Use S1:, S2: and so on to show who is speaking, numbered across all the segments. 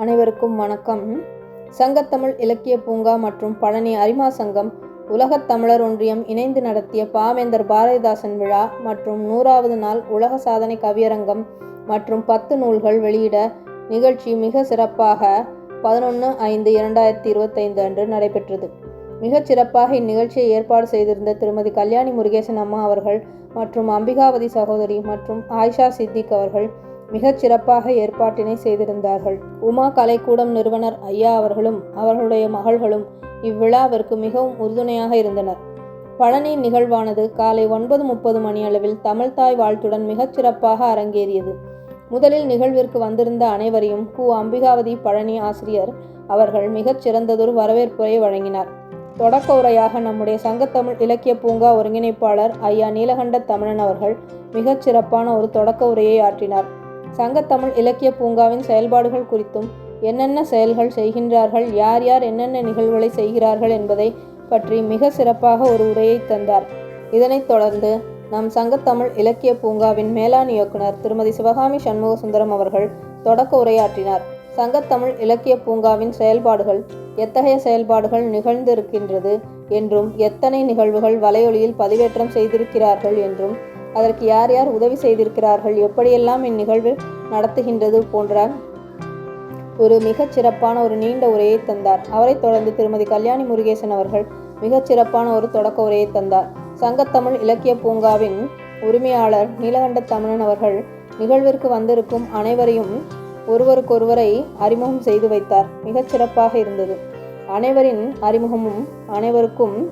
S1: அனைவருக்கும் வணக்கம். சங்கத்தமிழ் இலக்கிய பூங்கா மற்றும் பழனி அரிமா சங்கம் உலகத் தமிழர் ஒன்றியம் இணைந்து நடத்திய பாவேந்தர் பாரதிதாசன் விழா மற்றும் நூறாவது நாள் உலக சாதனை கவியரங்கம் மற்றும் பத்து நூல்கள் வெளியிட நிகழ்ச்சி மிக சிறப்பாக பதினொன்று ஐந்து இரண்டாயிரத்தி இருபத்தைந்து அன்று நடைபெற்றது. மிகச் சிறப்பாக இந்நிகழ்ச்சியை ஏற்பாடு செய்திருந்த திருமதி கல்யாணி முருகேசன் அம்மா அவர்கள் மற்றும் அம்பிகாவதி சகோதரி மற்றும் ஆயிஷா சித்திக் அவர்கள் மிகச் சிறப்பாக ஏற்பாட்டினை செய்திருந்தார்கள். உமா கலைக்கூடம் நிறுவனர் ஐயா அவர்களும் அவர்களுடைய மகள்களும் இவ்விழாவிற்கு மிகவும் உறுதுணையாக இருந்தனர். பழனி நிகழ்வானது காலை ஒன்பது முப்பது மணியளவில் தமிழ்தாய் வாழ்த்துடன் மிகச் சிறப்பாக அரங்கேறியது. முதலில் நிகழ்விற்கு வந்திருந்த அனைவரையும் கு. அம்பிகாவதி பழனி ஆசிரியர் அவர்கள் மிகச் சிறந்ததொரு வரவேற்புரை வழங்கினார். தொடக்க உரையாக நம்முடைய சங்கத்தமிழ் இலக்கிய பூங்கா ஒருங்கிணைப்பாளர் ஐயா நீலகண்ட தமிழன் அவர்கள் மிகச் சிறப்பான ஒரு தொடக்க உரையை ஆற்றினார். சங்கத்தமிழ் இலக்கிய பூங்காவின் செயல்பாடுகள் குறித்தும் என்னென்ன செயல்கள் செய்கின்றார்கள் யார் யார் என்னென்ன நிகழ்வுகளை செய்கிறார்கள் என்பதை பற்றி மிக சிறப்பாக ஒரு உரையை தந்தார். இதனைத் தொடர்ந்து நம் சங்கத்தமிழ் இலக்கிய பூங்காவின் மேலாண் இயக்குனர் திருமதி சிவகாமி சண்முக சுந்தரம் அவர்கள் தொடக்க உரையாற்றினார். சங்கத்தமிழ் இலக்கிய பூங்காவின் செயல்பாடுகள் எத்தகைய செயல்பாடுகள் நிகழ்ந்திருக்கின்றது என்றும் எத்தனை நிகழ்வுகள் வலையொலியில் பதிவேற்றம் செய்திருக்கிறார்கள் என்றும் அதற்கு யார் யார் உதவி செய்திருக்கிறார்கள்? எப்படியெல்லாம் இந்நிகழ்வு நடத்துகின்றது போன்ற ஒரு மிகச் சிறப்பான ஒரு நீண்ட உரையை தந்தார். அவரைத் தொடர்ந்து திருமதி கல்யாணி முருகேசன் அவர்கள் மிகச் சிறப்பான ஒரு தொடக்க உரையை தந்தார். சங்கத்தமிழ் இலக்கிய பூங்காவின் உரிமையாளர் நீலகண்ட தமிழன் அவர்கள் நிகழ்விற்கு வந்திருக்கும் அனைவரையும் ஒருவருக்கொருவரை அறிமுகம் செய்து வைத்தார். மிகச் சிறப்பாக இருந்தது. அனைவரின் அறிமுகமும் அனைவருக்கும்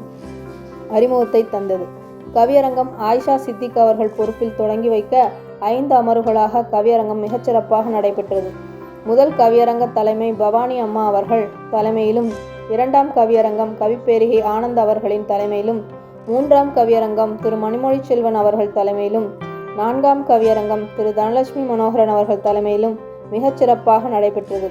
S1: அறிமுகத்தை தந்தது. கவியரங்கம் ஆயிஷா சித்திக் அவர்கள் பொறுப்பில் தொடங்கி வைக்க ஐந்து அமர்வுகளாக கவியரங்கம் மிகச்சிறப்பாக நடைபெற்றது. முதல் கவியரங்க தலைமை பவானி அம்மா அவர்கள் தலைமையிலும் இரண்டாம் கவியரங்கம் கவிப்பேரிகை ஆனந்த் அவர்களின் தலைமையிலும் மூன்றாம் கவியரங்கம் திரு மணிமொழி செல்வன் அவர்கள் தலைமையிலும் நான்காம் கவியரங்கம் திரு தனலட்சுமி மனோகரன் அவர்கள் தலைமையிலும் மிகச் சிறப்பாக நடைபெற்றது.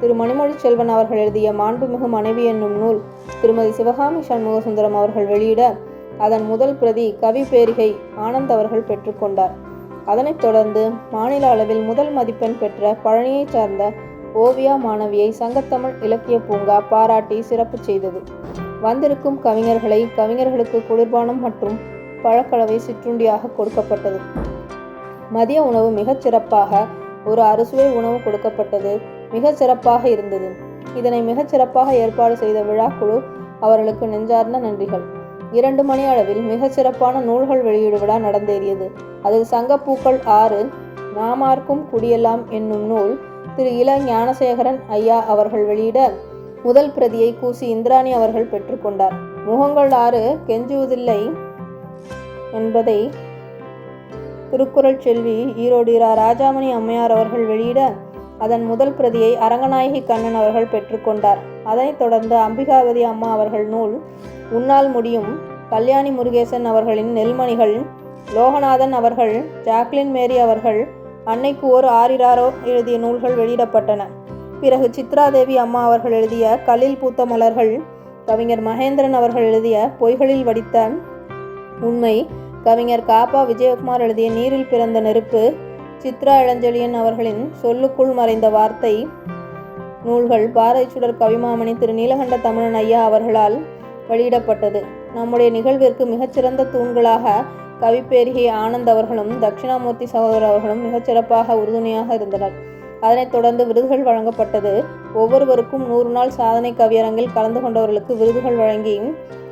S1: திரு மணிமொழி செல்வன் அவர்கள் எழுதிய மாண்புமிகு மனைவி என்னும் நூல் திருமதி சிவகாமி சண்முகசுந்தரம் அவர்கள் வெளியிட அதன் முதல் பிரதி கவி பேரிகை ஆனந்த் அவர்கள் பெற்றுக்கொண்டார். அதனைத் தொடர்ந்து மாநில அளவில் முதல் மதிப்பெண் பெற்ற பழனியைச் சார்ந்த ஓவியா மாணவியை சங்கத்தமிழ் இலக்கிய பூங்கா பாராட்டி சிறப்பு செய்தது. வந்திருக்கும் கவிஞர்களை கவிஞர்களுக்கு குளிர்பானம் மற்றும் பழக்கலவை சிற்றுண்டியாக கொடுக்கப்பட்டது. மதிய உணவு மிகச் சிறப்பாக ஒரு அறுசுவை உணவு கொடுக்கப்பட்டது. மிகச் சிறப்பாக இருந்தது. இதனை மிகச் சிறப்பாக ஏற்பாடு செய்த விழாக்குழு அவர்களுக்கு நெஞ்சார்ந்த நன்றிகள். இரண்டு மணி அளவில் மிகச் சிறப்பான நூல்கள் வெளியீடு விழா நடந்தேறியது. அதில் சங்கப்பூக்கள் ஆறு நாமார்க்கும் குடியெல்லாம் என்னும் நூல் திரு இள ஞானசேகரன் ஐயா அவர்கள் வெளியிட முதல் பிரதியை கூசி இந்திராணி அவர்கள் பெற்றுக்கொண்டார் முகங்கள் ஆறு கெஞ்சுவதில்லை என்பதை திருக்குறள் செல்வி ஈரோடு இரா ராஜாமணி அம்மையார் அவர்கள் வெளியிட அதன் முதல் பிரதியை அரங்கநாயகி கண்ணன் அவர்கள் பெற்றுக்கொண்டார் அதனைத் தொடர்ந்து அம்பிகாவதி அம்மா அவர்கள் நூல் உன்னால் முடியும் கல்யாணி முருகேசன் அவர்களின் நெல்மணிகள் லோகநாதன் அவர்கள் ஜாக்லின் மேரி அவர்கள் அன்னைக்கு ஓர் ஆரிராரோ எழுதிய நூல்கள் வெளியிடப்பட்டன. பிறகு சித்ராதேவி அம்மா அவர்கள் எழுதிய கல்லில் பூத்த மலர்கள் கவிஞர் மகேந்திரன் அவர்கள் எழுதிய பொய்களில் வடித்த உண்மை கவிஞர் காப்பா விஜயகுமார் எழுதிய நீரில் பிறந்த நெருப்பு சித்ரா இளஞ்செழியன் அவர்களின் சொல்லுக்குள் மறைந்த வார்த்தை நூல்கள் பாறை சுடர் கவிமாமணி திரு நீலகண்ட தமிழன் ஐயா அவர்களால் வெளியிடப்பட்டது. நம்முடைய நிகழ்விற்கு மிகச்சிறந்த தூண்களாக கவிப்பேரிகை ஆனந்த் அவர்களும் தட்சிணாமூர்த்தி சகோதரர் அவர்களும் மிகச்சிறப்பாக உறுதுணையாக இருந்தனர். அதனைத் தொடர்ந்து விருதுகள் வழங்கப்பட்டது. ஒவ்வொருவருக்கும் நூறு நாள் சாதனை கவியரங்கில் கலந்து கொண்டவர்களுக்கு விருதுகள் வழங்கி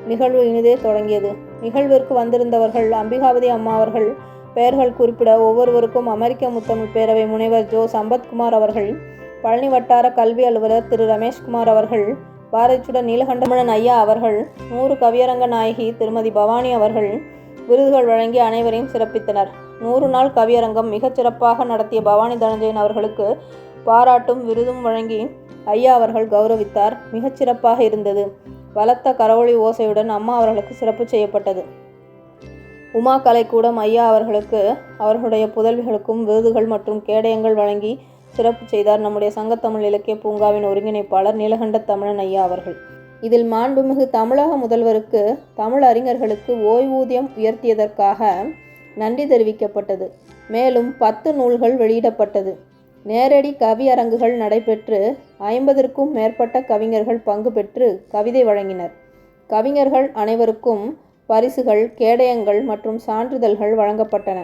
S1: நிகழ்வு இனிதே தொடங்கியது. நிகழ்விற்கு வந்திருந்தவர்கள் அம்பிகாவதி அம்மா அவர்கள் பெயர்கள் குறிப்பிட ஒவ்வொருவருக்கும் அமெரிக்க முத்தமிழ் பேரவை முனைவர் ஜோ. சம்பத்குமார் அவர்கள் பழனி வட்டார கல்வி அலுவலர் திரு ரமேஷ்குமார் அவர்கள் பாரதிச்சுடன் நீலகண்டமணன் ஐயா அவர்கள் நூறு கவியரங்க நாயகி திருமதி பவானி அவர்கள் விருதுகள் வழங்கி அனைவரையும் சிறப்பித்தனர். நூறு நாள் கவியரங்கம் மிகச் சிறப்பாக நடத்திய பவானி தனஞ்சயன் அவர்களுக்கு பாராட்டும் விருதும் வழங்கி ஐயா அவர்கள் கௌரவித்தார். மிகச் சிறப்பாக இருந்தது. பலத்த கரவொளி ஓசையுடன் அம்மா அவர்களுக்கு சிறப்பு செய்யப்பட்டது. உமா கலைக்கூடம் ஐயா அவர்களுக்கு அவர்களுடைய புதல்விகளுக்கும் விருதுகள் மற்றும் கேடயங்கள் வழங்கி சிறப்பு செய்தார். நம்முடைய சங்கத்தமிழ் இலக்கிய பூங்காவின் ஒருங்கிணைப்பாளர் நீலகண்ட தமிழன் ஐயா அவர்கள். இதில் மாண்புமிகு தமிழக முதல்வருக்கு தமிழ் அறிஞர்களுக்கு ஓய்வூதியம் உயர்த்தியதற்காக நன்றி தெரிவிக்கப்பட்டது. மேலும் பத்து நூல்கள் வெளியிடப்பட்டது. நேரடி கவியரங்குகள் நடைபெற்று ஐம்பதற்கும் மேற்பட்ட கவிஞர்கள் பங்கு பெற்று கவிதை வழங்கினர். கவிஞர்கள் அனைவருக்கும் பரிசுகள் கேடயங்கள் மற்றும் சான்றிதழ்கள் வழங்கப்பட்டன.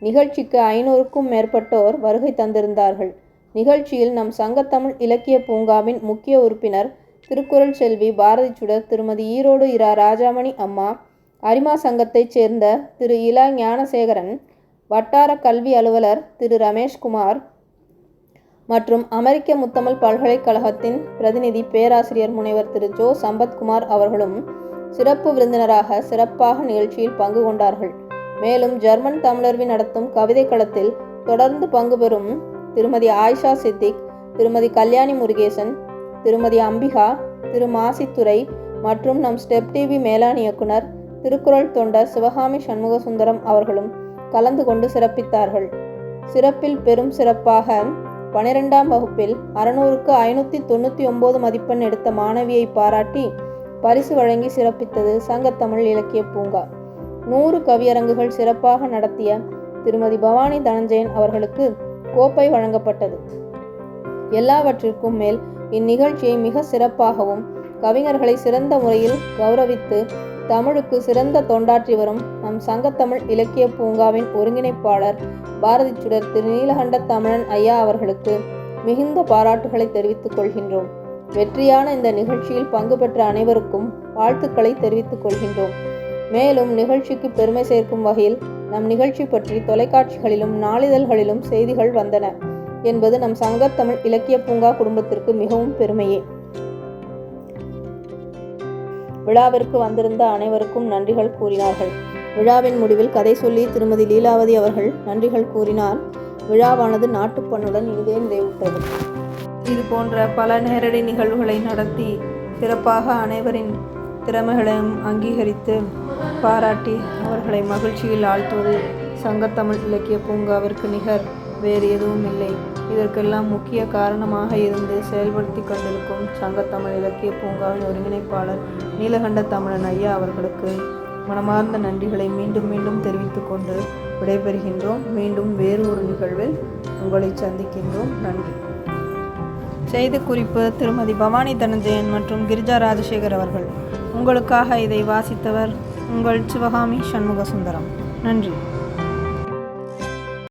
S1: நிகழ்ச்சிக்கு ஐநூறுக்கும் மேற்பட்டோர் வருகை தந்திருந்தார்கள். நிகழ்ச்சியில் நம் சங்கத்தமிழ் இலக்கிய பூங்காவின் முக்கிய உறுப்பினர் திருக்குறள் செல்வி பாரதி சுடர் திருமதி ஈரோடு இரா ராஜாமணி அம்மா அரிமா சங்கத்தைச் சேர்ந்த திரு இலா ஞானசேகரன் வட்டார கல்வி அலுவலர் திரு ரமேஷ்குமார் மற்றும் அமெரிக்க முத்தமிழ் பல்கலைக்கழகத்தின் பிரதிநிதி பேராசிரியர் முனைவர் திரு ஜோ சம்பத்குமார் அவர்களும் சிறப்பு விருந்தினராக சிறப்பாக நிகழ்ச்சியில் பங்கு கொண்டார்கள். மேலும் ஜெர்மன் தமிழர்வி நடத்தும் கவிதை களத்தில் தொடர்ந்து பங்கு பெறும் திருமதி ஆயிஷா சித்திக் திருமதி கல்யாணி முருகேசன் திருமதி அம்பிகா திரு மாசித்துறை மற்றும் நம் ஸ்டெப் டிவி மேலாண் இயக்குனர் திருக்குறள் தொண்டர் சிவகாமி சண்முகசுந்தரம் அவர்களும் கலந்து கொண்டு சிறப்பித்தார்கள். சிறப்பில் பெரும் சிறப்பாக பனிரெண்டாம் வகுப்பில் அறுநூறுக்கு ஐநூற்றி தொண்ணூற்றி ஒம்பது மதிப்பெண் எடுத்த மாணவியை பாராட்டி பரிசு வழங்கி சிறப்பித்தது சங்கத்தமிழ் இலக்கிய பூங்கா. நூறு கவியரங்குகள் சிறப்பாக நடத்திய திருமதி பவானி தனஞ்சயன் அவர்களுக்கு கோப்பை வழங்கப்பட்டது. எல்லாவற்றிற்கும் மேல் இந்நிகழ்ச்சியை மிக சிறப்பாகவும் கவிஞர்களை சிறந்த முறையில் கௌரவித்து தமிழுக்கு சிறந்த தொண்டாற்றி வரும் நம் சங்கத்தமிழ் இலக்கிய பூங்காவின் ஒருங்கிணைப்பாளர் பாரதி சுடர் திரு நீலகண்ட தமிழன் ஐயா அவர்களுக்கு மிகுந்த பாராட்டுகளை தெரிவித்துக் கொள்கின்றோம். வெற்றியான இந்த நிகழ்ச்சியில் பங்கு பெற்ற அனைவருக்கும் வாழ்த்துக்களை தெரிவித்துக் கொள்கின்றோம். மேலும் நிகழ்ச்சிக்கு பெருமை சேர்க்கும் வகையில் நம் நிகழ்ச்சி பற்றி தொலைக்காட்சிகளிலும் நாளிதழ்களிலும் செய்திகள் வந்தன என்பது நம் சங்கத்தமிழ் இலக்கிய பூங்கா குடும்பத்திற்கு மிகவும் பெருமையே. விழாவிற்கு வந்திருந்த அனைவருக்கும் நன்றிகள் கூறினார்கள். விழாவின் முடிவில் கதை சொல்லி திருமதி லீலாவதி அவர்கள் நன்றிகள் கூறினார். விழாவானது நாட்டுப்பண்ணுடன் இதே நிறைவுற்றது. இது போன்ற பல நேரடி நிகழ்வுகளை நடத்தி சிறப்பாக அனைவரின் திறமைகளையும் அங்கீகரித்து பாராட்டி அவர்களை மகிழ்ச்சியில் ஆழ்த்துவது. சங்கத்தமிழ் இலக்கிய பூங்காவிற்கு நிகர் வேறு எதுவும் இல்லை. இதற்கெல்லாம் முக்கிய காரணமாக இருந்து செயல்படுத்தி கொண்டிருக்கும் சங்கத்தமிழ் இலக்கிய பூங்காவின் ஒருங்கிணைப்பாளர் நீலகண்ட தமிழன் ஐயா அவர்களுக்கு மனமார்ந்த நன்றிகளை மீண்டும் மீண்டும் தெரிவித்துக் கொண்டு விடைபெறுகின்றோம். மீண்டும் வேறு ஒரு நிகழ்வில் உங்களை சந்திக்கின்றோம். நன்றி. செய்தி குறிப்பு திருமதி பவானி தனஞ்சயன் மற்றும் கிரிஜா ராஜசேகர் அவர்கள். உங்களுக்காக இதை வாசித்தவர் உங்கள் சிவகாமி சண்முக சுந்தரம் நன்றி.